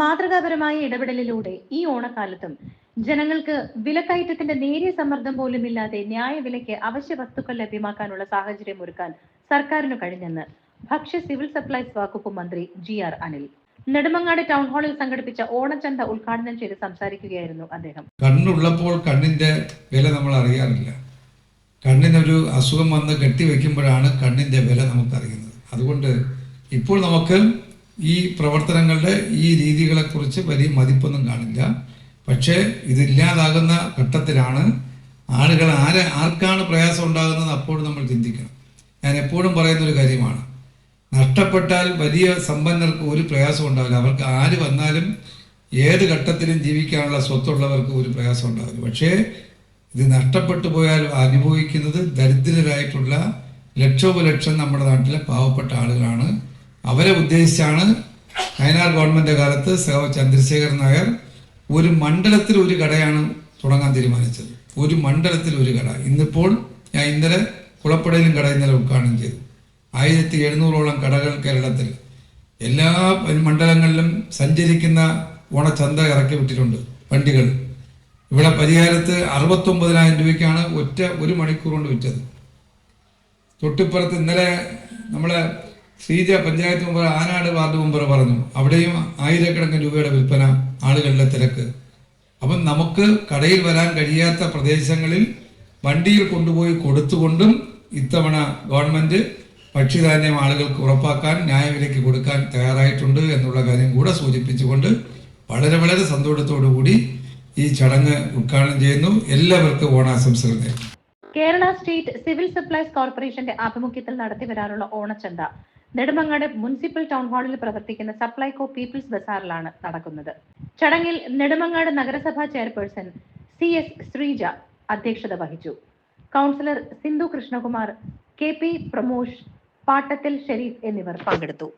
മാതൃകാപരമായ ഇടപെടലിലൂടെ ഈ ഓണക്കാലത്തും ജനങ്ങൾക്ക് വിലക്കയറ്റത്തിന്റെ നേരിയ സമ്മർദ്ദം പോലുമില്ലാതെ ന്യായവിലയ്ക്ക് അവശ്യ വസ്തുക്കൾ ലഭ്യമാക്കാനുള്ള സാഹചര്യം ഒരുക്കാൻ സർക്കാരിനു കഴിഞ്ഞെന്ന് ഭക്ഷ്യ സിവിൽ സപ്ലൈസ് വകുപ്പ് മന്ത്രി G R Anil. Nedumangad town ഹാളിൽ സംഘടിപ്പിച്ച ഓണച്ചന്ത ഉദ്ഘാടനം ചെയ്ത് സംസാരിക്കുകയായിരുന്നു അദ്ദേഹം. കണ്ണുള്ളപ്പോൾ കണ്ണിന്റെ വില നമ്മൾ അറിയാറില്ല. കണ്ണിനൊരു അസുഖം വന്ന് കെട്ടിവെക്കുമ്പോഴാണ് കണ്ണിന്റെ വില നമുക്കറിയുന്നത്. അതുകൊണ്ട് ഇപ്പോൾ നമുക്ക് ഈ പ്രവർത്തനങ്ങളുടെ ഈ രീതികളെക്കുറിച്ച് വലിയ മതിപ്പൊന്നും കാണില്ല. പക്ഷേ ഇതില്ലാതാകുന്ന ഘട്ടത്തിലാണ് ആളുകൾ ആരെ ആർക്കാണ് പ്രയാസം ഉണ്ടാകുന്നത് അപ്പോഴും നമ്മൾ ചിന്തിക്കണം. ഞാൻ എപ്പോഴും പറയുന്ന ഒരു കാര്യമാണ്. നഷ്ടപ്പെട്ടാൽ വലിയ സമ്പന്നർക്ക് ഒരു പ്രയാസം ഉണ്ടാവില്ല. അവർക്ക് ആര് വന്നാലും ഏത് ഘട്ടത്തിലും ജീവിക്കാനുള്ള സ്വത്തുള്ളവർക്ക് ഒരു പ്രയാസം ഉണ്ടാവില്ല. പക്ഷേ ഇത് നഷ്ടപ്പെട്ടു പോയാൽ അനുഭവിക്കുന്നത് ദരിദ്രരായിട്ടുള്ള ലക്ഷോപലക്ഷം നമ്മുടെ നാട്ടിലെ പാവപ്പെട്ട ആളുകളാണ്. അവരെ ഉദ്ദേശിച്ചാണ് വയനാട് ഗവൺമെന്റ് കാലത്ത് സഹ ചന്ദ്രശേഖരൻ നായർ ഒരു മണ്ഡലത്തിൽ ഒരു കടയാണ് തുടങ്ങാൻ തീരുമാനിച്ചത്. ഒരു മണ്ഡലത്തിൽ ഒരു കട. ഇന്നിപ്പോൾ ഞാൻ ഇന്നലെ കുളപ്പടയിലും കട ഇന്നലെ ഉദ്ഘാടനം ചെയ്തു. ആയിരത്തി എഴുന്നൂറോളം കടകൾ കേരളത്തിൽ. എല്ലാ മണ്ഡലങ്ങളിലും സഞ്ചരിക്കുന്ന ഓണച്ചന്ത ഇറക്കി വിട്ടിട്ടുണ്ട് വണ്ടികൾ. ഇവിടെ പരിഹാരത്ത് അറുപത്തൊമ്പതിനായിരം രൂപയ്ക്കാണ് ഒറ്റ ഒരു മണിക്കൂർ കൊണ്ട് വിറ്റത്. തൊട്ടിപ്പുറത്ത് ഇന്നലെ നമ്മളെ Sreeja panchayat member Anad ward member പറഞ്ഞു അവിടെയും ആയിരക്കണക്കിന് രൂപയുടെ വിൽപ്പന ആളുകളുടെ തിരക്ക്. അപ്പം നമുക്ക് കടയിൽ വരാൻ കഴിയാത്ത പ്രദേശങ്ങളിൽ വണ്ടിയിൽ കൊണ്ടുപോയി കൊടുത്തുകൊണ്ടും ഇത്തവണ ഗവൺമെന്റ് ഭക്ഷ്യധാന്യം ആളുകൾക്ക് ഉറപ്പാക്കാൻ ന്യായവിലയ്ക്ക് കൊടുക്കാൻ തയ്യാറായിട്ടുണ്ട് എന്നുള്ള കാര്യം കൂടെ സൂചിപ്പിച്ചുകൊണ്ട് വളരെ വളരെ സന്തോഷത്തോടു കൂടി ഈ ചടങ്ങ് ഉദ്ഘാടനം ചെയ്യുന്നു. എല്ലാവർക്കും ഓണാശംസകൾ കേരള സ്റ്റേറ്റ് സിവിൽ സപ്ലൈസ് കോർപ്പറേഷന്റെ ആഭിമുഖ്യത്തിൽ നടത്തിവരാറുള്ള ഓണച്ചന്ത. നെടുമങ്ങാട് മുനിസിപ്പൽ ടൗൺ ഹാളിൽ പ്രവർത്തിക്കുന്ന സപ്ലൈകോ പീപ്പിൾസ് ബസാറിലാണ് നടക്കുന്നത്. ചടങ്ങിൽ നെടുമങ്ങാട് നഗരസഭാ ചെയർപേഴ്സൺ സി എസ് ശ്രീജ അധ്യക്ഷത വഹിച്ചു. Councillor Sindhu Krishnakumar K P Pramosh Pattathil Sherif എന്നിവർ പങ്കെടുത്തു.